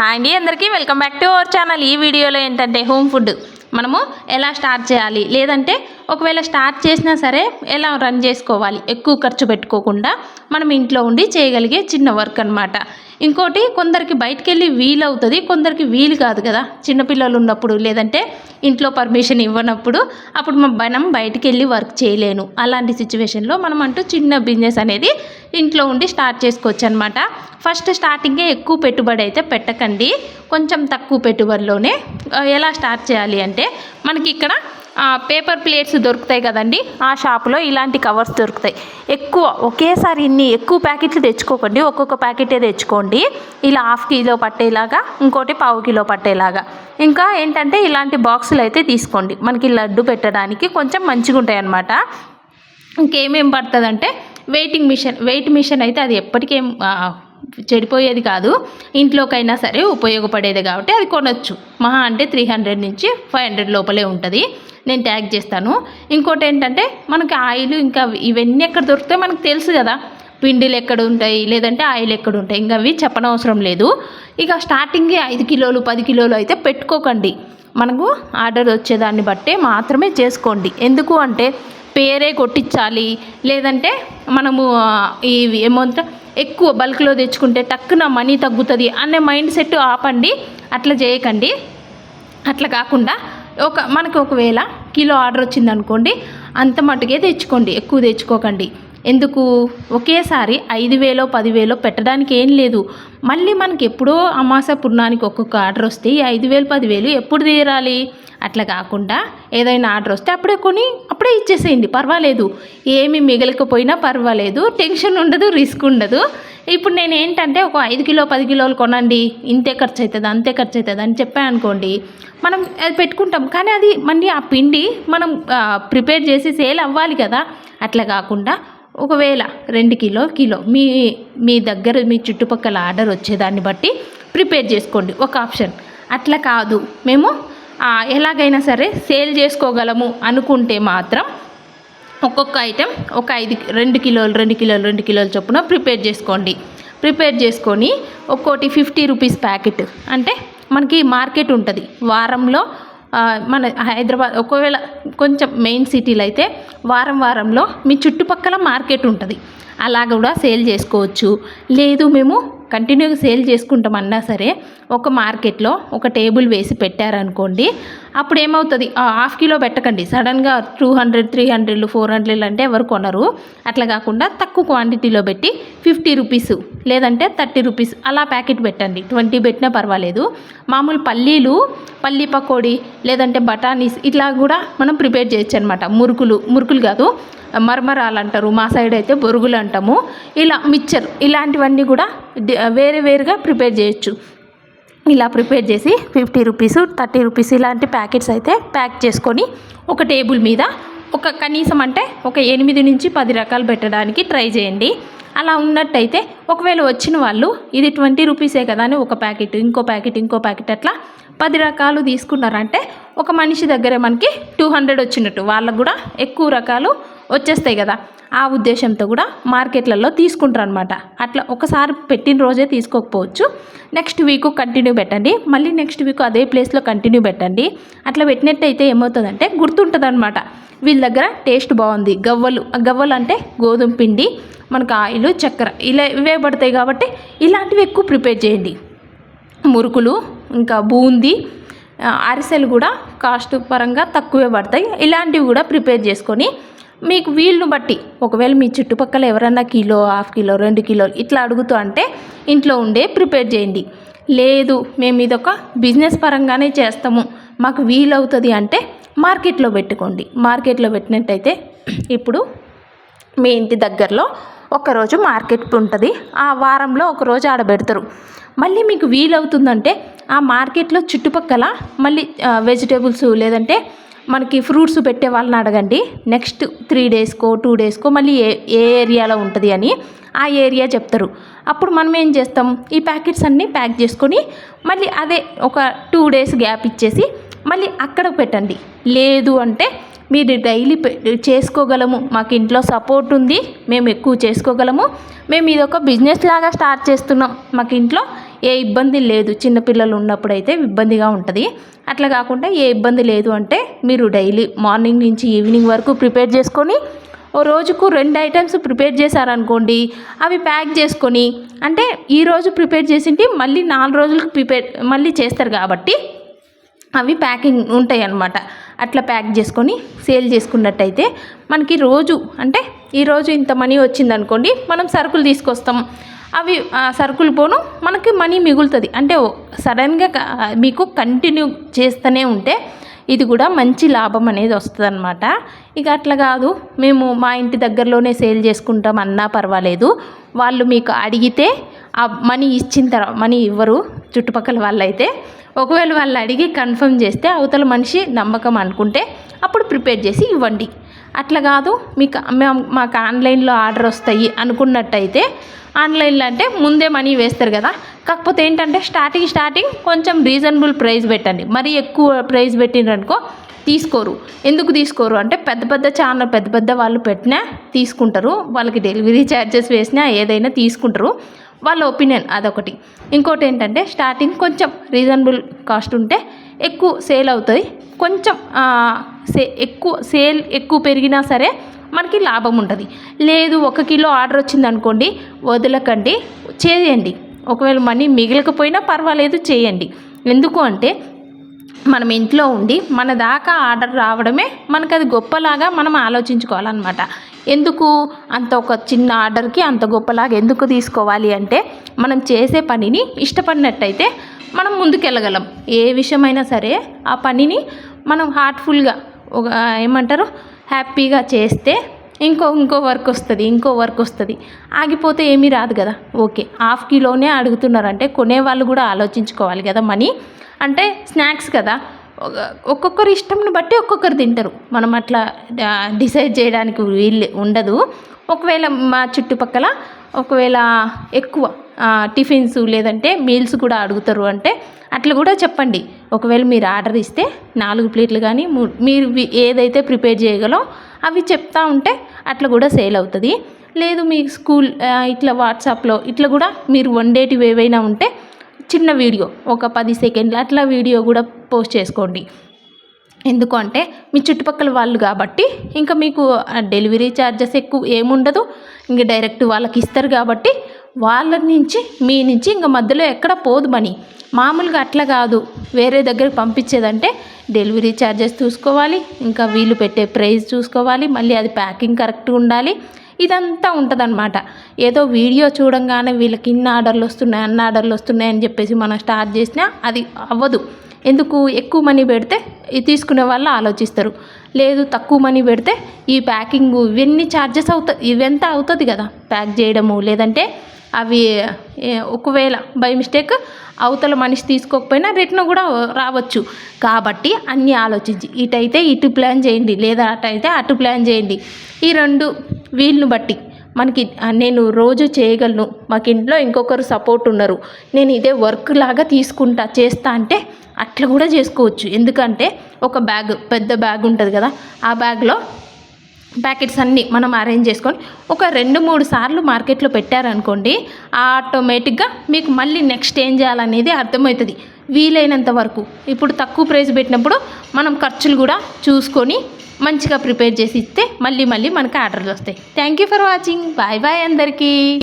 Hi అండి అందరికీ welcome back to our channel ఈ వీడియోలో ఏంటంటే హోమ్ ఫుడ్ మనము ఎలా స్టార్ట్ చేయాలి? లేదంటే ఒకవేళ స్టార్ట్ చేసినా సరే ఎలా రన్ చేసుకోవాలి? ఎక్కువ ఖర్చు పెట్టుకోకుండా మనం ఇంట్లో ఉండి చేయగలిగే చిన్న వర్క్ అనమాట ఇంకోటి కొందరికి బయటికి వెళ్ళి వీలు అవుతుంది కొందరికి వీలు కాదు కదా. చిన్నపిల్లలు ఉన్నప్పుడు లేదంటే ఇంట్లో పర్మిషన్ ఇవ్వనప్పుడు అప్పుడు మనం బయటికి వెళ్ళి వర్క్ చేయలేను. అలాంటి సిచ్యువేషన్లో మనం అంటూ చిన్న బిజినెస్ అనేది ఇంట్లో ఉండి స్టార్ట్ చేసుకోవచ్చు అనమాట ఫస్ట్ స్టార్టింగే ఎక్కువ పెట్టుబడి అయితే పెట్టకండి. కొంచెం తక్కువ పెట్టుబడిలోనే ఎలా స్టార్ట్ చేయాలి అంటే మనకి ఇక్కడ పేపర్ ప్లేట్స్ దొరుకుతాయి కదండి ఆ షాపులో ఇలాంటి కవర్స్ దొరుకుతాయి. ఎక్కువ ఒకేసారి ఇన్ని ఎక్కువ ప్యాకెట్లు తెచ్చుకోకండి ఒక్కొక్క ప్యాకెటే తెచ్చుకోండి. ఇలా హాఫ్ కిలో పట్టేలాగా ఇంకోటి పావు కిలో పట్టేలాగా. ఇంకా ఏంటంటే ఇలాంటి బాక్సులు అయితే తీసుకోండి. మనకి లడ్డు పెట్టడానికి కొంచెం మంచిగా ఉంటాయి అన్నమాట ఇంకేమేం పడుతుందంటే వెయిటింగ్ మిషన్ వెయిట్ మిషన్ అయితే అది ఎప్పటికేం చెడిపోయేది కాదు. ఇంట్లోకైనా సరే ఉపయోగపడేది కాబట్టి అది కొనొచ్చు. మహా అంటే త్రీ హండ్రెడ్ నుంచి ఫైవ్ హండ్రెడ్ లోపలే ఉంటుంది. నేను ట్యాగ్ చేస్తాను. ఇంకోటి ఏంటంటే మనకి ఆయిల్ ఇంకా ఇవన్నీ ఎక్కడ దొరుకుతాయి మనకు తెలుసు కదా. పిండిలు ఎక్కడ ఉంటాయి? లేదంటే ఆయిల్ ఎక్కడ ఉంటాయి? ఇంకా అవి చెప్పనవసరం లేదు. ఇక స్టార్టింగే ఐదు కిలోలు పది కిలోలు అయితే పెట్టుకోకండి. మనకు ఆర్డర్ వచ్చేదాన్ని బట్టే మాత్రమే చేసుకోండి. ఎందుకు అంటే పేరే కొట్టించాలి. లేదంటే మనము ఆ, ఇవి ఏమంటే ఎక్కువ బల్క్లో తెచ్చుకుంటే టక్కున మనీ తగ్గుతుంది అనే మైండ్ సెట్ ఆపండి. అట్లా చేయకండి. అట్లా కాకుండా ఒక మనకు ఒకవేళ కిలో ఆర్డర్ వచ్చింది అనుకోండి అంత మటుకే తెచ్చుకోండి. ఎక్కువ తెచ్చుకోకండి. ఎందుకు? ఒకేసారి ఐదు వేలో పదివేలో పెట్టడానికి ఏం లేదు. మళ్ళీ మనకి ఎప్పుడో అమాస పుణ్యానికి ఒక్కొక్క ఆర్డర్ వస్తే ఈ ఐదు వేలు పదివేలు ఎప్పుడు తీరాలి? అట్లా కాకుండా ఏదైనా ఆర్డర్ వస్తే అప్పుడే కొని అప్పుడే ఇచ్చేసేయండి. పర్వాలేదు. ఏమి మిగలకపోయినా పర్వాలేదు. టెన్షన్ ఉండదు రిస్క్ ఉండదు. ఇప్పుడు నేను ఏంటంటే ఒక ఐదు కిలో పది కిలోలు కొనండి. ఇంతే ఖర్చు అవుతుంది అంతే ఖర్చు అవుతుంది అని చెప్పాను అనుకోండి. మనం అది పెట్టుకుంటాం. కానీ అది మళ్ళీ ఆ పిండి మనం ప్రిపేర్ చేసి సేల్ అవ్వాలి కదా. అట్లా కాకుండా ఒకవేళ రెండు కిలో కిలో. మీ మీ దగ్గర మీ చుట్టుపక్కల ఆర్డర్ వచ్చేదాన్ని బట్టి ప్రిపేర్ చేసుకోండి. ఒక ఆప్షన్. అట్లా కాదు. మేము ఎలాగైనా సరే సేల్ చేసుకోగలము అనుకుంటే మాత్రం ఒక్కొక్క ఐటెం ఒక ఐదు రెండు కిలోలు రెండు కిలోలు రెండు కిలోలు చొప్పున ప్రిపేర్ చేసుకోండి. ప్రిపేర్ చేసుకొని ఒక్కోటి ఫిఫ్టీ రూపీస్ ప్యాకెట్. అంటే మనకి మార్కెట్ ఉంటుంది. వారంలో మన హైదరాబాద్ ఒకవేళ కొంచెం మెయిన్ సిటీలో అయితే వారం వారంలో మీ చుట్టుపక్కల మార్కెట్ ఉంటుంది. అలా కూడా సేల్ చేసుకోవచ్చు. లేదు మేము కంటిన్యూగా సేల్ చేసుకుంటామన్నా సరే ఒక మార్కెట్లో ఒక టేబుల్ వేసి పెట్టారనుకోండి అప్పుడు ఏమవుతుంది హాఫ్ కిలో పెట్టకండి. సడన్గా టూ హండ్రెడ్ త్రీ హండ్రెడ్లు ఫోర్ హండ్రెడ్లు అంటే ఎవరు కొనరు. అట్లా కాకుండా తక్కువ క్వాంటిటీలో పెట్టి ఫిఫ్టీ రూపీస్ లేదంటే థర్టీ రూపీస్ అలా ప్యాకెట్ పెట్టండి. ట్వంటీ పెట్టినా పర్వాలేదు. మామూలు పల్లీలు పల్లీ పకోడీ లేదంటే బఠానీస్ ఇట్లా కూడా మనం ప్రిపేర్ చేయొచ్చు అనమాట మురుకులు మురుకులు కాదు మర్మరాలు అంటారు మా సైడ్ అయితే బొరుగులు అంటాము. ఇలా మిక్చర్ ఇలాంటివన్నీ కూడా వేరే వేరుగా ప్రిపేర్ చేయొచ్చు. ఇలా ప్రిపేర్ చేసి ఫిఫ్టీ రూపీస్ థర్టీ రూపీస్ ఇలాంటి ప్యాకెట్స్ అయితే ప్యాక్ చేసుకొని ఒక టేబుల్ మీద ఒక కనీసం అంటే ఒక ఎనిమిది నుంచి పది రకాలు పెట్టడానికి ట్రై చేయండి. అలా ఉన్నట్టయితే ఒకవేళ వచ్చిన వాళ్ళు ఇది ట్వంటీ రూపీసే కదా అని ఒక ప్యాకెట్ ఇంకో ప్యాకెట్ ఇంకో ప్యాకెట్ అట్లా పది రకాలు తీసుకున్నారంటే ఒక మనిషి దగ్గర మనకి టూ హండ్రెడ్ వచ్చినట్టు. వాళ్ళకు కూడా ఎక్కువ రకాలు వచ్చేస్తాయి కదా. ఆ ఉద్దేశంతో కూడా మార్కెట్లలో తీసుకుంటారు అనమాట అట్లా ఒకసారి పెట్టిన రోజే తీసుకోకపోవచ్చు. నెక్స్ట్ వీక్ కంటిన్యూ పెట్టండి. మళ్ళీ నెక్స్ట్ వీక్ అదే ప్లేస్లో కంటిన్యూ పెట్టండి. అట్లా పెట్టినట్టయితే ఏమవుతుందంటే గుర్తుంటుంది అనమాట వీళ్ళ దగ్గర టేస్ట్ బాగుంది. గవ్వలు ఆ గవ్వలు అంటే గోధుమ పిండి మనకు ఆయిల్ చక్కెర ఇలా ఇవే పడతాయి కాబట్టి ఇలాంటివి ఎక్కువ ప్రిపేర్ చేయండి. మురుకులు ఇంకా బూందీ అరిసెలు కూడా కాస్ట్ పరంగా తక్కువే పడతాయి. ఇలాంటివి కూడా ప్రిపేర్ చేసుకొని మీకు వీలును బట్టి ఒకవేళ మీ చుట్టుపక్కల ఎవరన్నా కిలో హాఫ్ కిలో రెండు కిలోలు ఇట్లా అడుగుతూ అంటే ఇంట్లో ఉండే ప్రిపేర్ చేయండి. లేదు మేము ఇదొక బిజినెస్ పరంగానే చేస్తాము. మాకు వీలవుతుంది అంటే మార్కెట్లో పెట్టుకోండి. మార్కెట్లో పెట్టినట్టయితే ఇప్పుడు మీ ఇంటి దగ్గరలో ఒకరోజు మార్కెట్ ఉంటుంది. ఆ వారంలో ఒకరోజు ఆడబెడతారు. మళ్ళీ మీకు వీలవుతుందంటే ఆ మార్కెట్లో చుట్టుపక్కల మళ్ళీ వెజిటేబుల్స్ లేదంటే మనకి ఫ్రూట్స్ పెట్టే వాళ్ళని అడగండి. నెక్స్ట్ త్రీ డేస్కో టూ డేస్కో మళ్ళీ ఏ ఏ ఏరియాలో ఉంటుంది అని ఆ ఏరియా చెప్తారు. అప్పుడు మనం ఏం చేస్తాం? ఈ ప్యాకెట్స్ అన్నీ ప్యాక్ చేసుకొని మళ్ళీ అదే ఒక టూ డేస్ గ్యాప్ ఇచ్చేసి మళ్ళీ అక్కడ పెట్టండి. లేదు అంటే మీరు డైలీ చేసుకోగలము. మాకు ఇంట్లో సపోర్ట్ ఉంది. మేము ఎక్కువ చేసుకోగలము. మేము ఇది ఒక బిజినెస్ లాగా స్టార్ట్ చేస్తున్నాం. మాకు ఇంట్లో ఏ ఇబ్బంది లేదు. చిన్నపిల్లలు ఉన్నప్పుడు అయితే ఇబ్బందిగా ఉంటుంది. అట్లా కాకుండా ఏ ఇబ్బంది లేదు అంటే మీరు డైలీ మార్నింగ్ నుంచి ఈవినింగ్ వరకు ప్రిపేర్ చేసుకొని ఓ రోజుకు రెండు ఐటమ్స్ ప్రిపేర్ చేశారనుకోండి అవి ప్యాక్ చేసుకొని అంటే ఈరోజు ప్రిపేర్ చేసింటి మళ్ళీ నాలుగు రోజులకు ప్రిపేర్ మళ్ళీ చేస్తారు కాబట్టి అవి ప్యాకింగ్ ఉంటాయి అన్నమాట అట్లా ప్యాక్ చేసుకొని సేల్ చేసుకున్నట్టయితే మనకి రోజు అంటే ఈరోజు ఇంత మనీ వచ్చిందనుకోండి మనం సరుకులు తీసుకొస్తాం. అవి ఆ సరుకులు పోను మనకి మనీ మిగులుతుంది. అంటే సడన్గా మీకు కంటిన్యూ చేస్తూనే ఉంటే ఇది కూడా మంచి లాభం అనేది వస్తుంది అనమాట ఇక అట్లా కాదు మేము మా ఇంటి దగ్గరలోనే సేల్ చేసుకుంటాం అన్నా పర్వాలేదు. వాళ్ళు మీకు అడిగితే ఆ మనీ ఇచ్చిన తర్వాత మనీ ఇవ్వరు చుట్టుపక్కల వాళ్ళైతే. ఒకవేళ వాళ్ళు అడిగి కన్ఫర్మ్ చేస్తే అవతల మనిషి నమ్మకం అనుకుంటే అప్పుడు ప్రిపేర్ చేసి ఇవ్వండి. అట్లా కాదు మీకు మేము మాకు ఆన్లైన్లో ఆర్డర్ వస్తాయి అనుకున్నట్టయితే ఆన్లైన్లో అంటే ముందే మనీ వేస్తారు కదా. కాకపోతే ఏంటంటే స్టార్టింగ్ స్టార్టింగ్ కొంచెం రీజనబుల్ ప్రైస్ పెట్టండి. మరీ ఎక్కువ ప్రైస్ పెట్టిండ్రనుకో తీసుకోరు. ఎందుకు తీసుకోరు? అంటే పెద్ద పెద్ద ఛానల్ పెద్ద పెద్ద వాళ్ళు పెట్టినా తీసుకుంటారు. వాళ్ళకి డెలివరీ ఛార్జెస్ వేసినా ఏదైనా తీసుకుంటారు. వాళ్ళ ఒపీనియన్ అదొకటి. ఇంకోటి ఏంటంటే స్టార్టింగ్ కొంచెం రీజనబుల్ కాస్ట్ ఉంటే ఎక్కువ సేల్ అవుతుంది కొంచెం సే ఎక్కువ సేల్ ఎక్కువ పెరిగినా సరే మనకి లాభం ఉంటుంది. లేదు ఒక కిలో ఆర్డర్ వచ్చింది అనుకోండి వదలకండి చేయండి. ఒకవేళ మనీ మిగలకపోయినా పర్వాలేదు చేయండి. ఎందుకు అంటే మనం ఇంట్లో ఉండి మన దాకా ఆర్డర్ రావడమే మనకు అది గొప్పలాగా మనం ఆలోచించుకోవాలన్నమాట. ఎందుకు? అంత ఒక చిన్న ఆర్డర్కి అంత గొప్పలాగా ఎందుకు తీసుకోవాలి అంటే మనం చేసే పనిని ఇష్టపడినట్టయితే మనం ముందుకెళ్ళగలం. ఏ విషయమైనా సరే ఆ పనిని మనం హార్ట్ఫుల్గా ఒక ఏమంటారు? హ్యాపీగా చేస్తే ఇంకో ఇంకో వర్క్ వస్తుంది ఇంకో వర్క్ వస్తుంది. ఆగిపోతే ఏమీ రాదు కదా. ఓకే హాఫ్ కిలోనే అడుగుతున్నారంటే కొనేవాళ్ళు కూడా ఆలోచించుకోవాలి కదా మనీ. అంటే స్నాక్స్ కదా. ఒక్కొక్కరి ఇష్టంని బట్టి ఒక్కొక్కరు తింటారు. మనం అట్లా డిసైడ్ చేయడానికి వీలు ఉండదు. ఒకవేళ మా చుట్టుపక్కల ఒకవేళ ఎక్కువ టిఫిన్స్ లేదంటే మీల్స్ కూడా అడుగుతారు అంటే అట్లా కూడా చెప్పండి. ఒకవేళ మీరు ఆర్డర్ ఇస్తే నాలుగు ప్లేట్లు కానీ మీరు ఏదైతే ప్రిపేర్ చేయగలో అవి చెప్తా ఉంటే అట్లా కూడా సేల్ అవుతుంది. లేదు మీ స్కూల్ ఇట్లా వాట్సాప్లో ఇట్లా కూడా మీరు వండేటివి ఏవైనా ఉంటే చిన్న వీడియో ఒక పది సెకండ్లు అట్లా వీడియో కూడా పోస్ట్ చేసుకోండి. ఎందుకు అంటే మీ చుట్టుపక్కల వాళ్ళు కాబట్టి ఇంకా మీకు డెలివరీ ఛార్జెస్ ఎక్కువ ఏముండదు. ఇంకా డైరెక్ట్ వాళ్ళకి ఇస్తారు కాబట్టి వాళ్ళ నుంచి మీ నుంచి ఇంకా మధ్యలో ఎక్కడ పోదు మనీ. మామూలుగా అట్లా కాదు. వేరే దగ్గరికి పంపించేదంటే డెలివరీ ఛార్జెస్ చూసుకోవాలి ఇంకా వీళ్ళు పెట్టే ప్రైస్ చూసుకోవాలి మళ్ళీ అది ప్యాకింగ్ కరెక్ట్గా ఉండాలి. ఇదంతా ఉంటుందన్నమాట. ఏదో వీడియో చూడంగానే వీళ్ళకి ఇన్ని ఆర్డర్లు వస్తున్నాయి అన్ని ఆర్డర్లు వస్తున్నాయి అని చెప్పేసి మనం స్టార్ట్ చేసినా అది అవ్వదు. ఎందుకు? ఎక్కువ మనీ పెడితే ఇది తీసుకునే వాళ్ళు ఆలోచిస్తారు. లేదు తక్కువ మనీ పెడితే ఈ ప్యాకింగ్ ఇవన్నీ ఛార్జెస్ అవుతాయి ఇవెంత అవుతుంది కదా. ప్యాక్ చేయడము లేదంటే అవి ఒకవేళ బై మిస్టేక్ అవతల మనిషి తీసుకోకపోయినా రిటర్న్ కూడా రావచ్చు. కాబట్టి అన్నీ ఆలోచించి ఇటైతే ఇటు ప్లాన్ చేయండి లేదా అటైతే అటు ప్లాన్ చేయండి. ఈ రెండు వీళ్ళని బట్టి మనకి నేను రోజు చేయగలను మాకు ఇంట్లో ఇంకొకరు సపోర్ట్ ఉన్నారు నేను ఇదే వర్క్ లాగా తీసుకుంటా చేస్తా అంటే అట్లా కూడా చేసుకోవచ్చు. ఎందుకంటే ఒక బ్యాగ్ పెద్ద బ్యాగ్ ఉంటుంది కదా ఆ బ్యాగ్లో ప్యాకెట్స్ అన్నీ మనం అరేంజ్ చేసుకొని ఒక రెండు మూడు సార్లు మార్కెట్లో పెట్టారనుకోండి ఆటోమేటిక్గా మీకు మళ్ళీ నెక్స్ట్ ఏం చేయాలనేది అర్థమవుతుంది. వీలైనంత వరకు. ఇప్పుడు తక్కువ ప్రైస్ పెట్టినప్పుడు మనం ఖర్చులు కూడా చూసుకొని మంచిగా ప్రిపేర్ చేసి ఇస్తే మళ్ళీ మళ్ళీ మనకి ఆర్డర్లు వస్తాయి. Thank you for watching. Bye bye అందరికీ.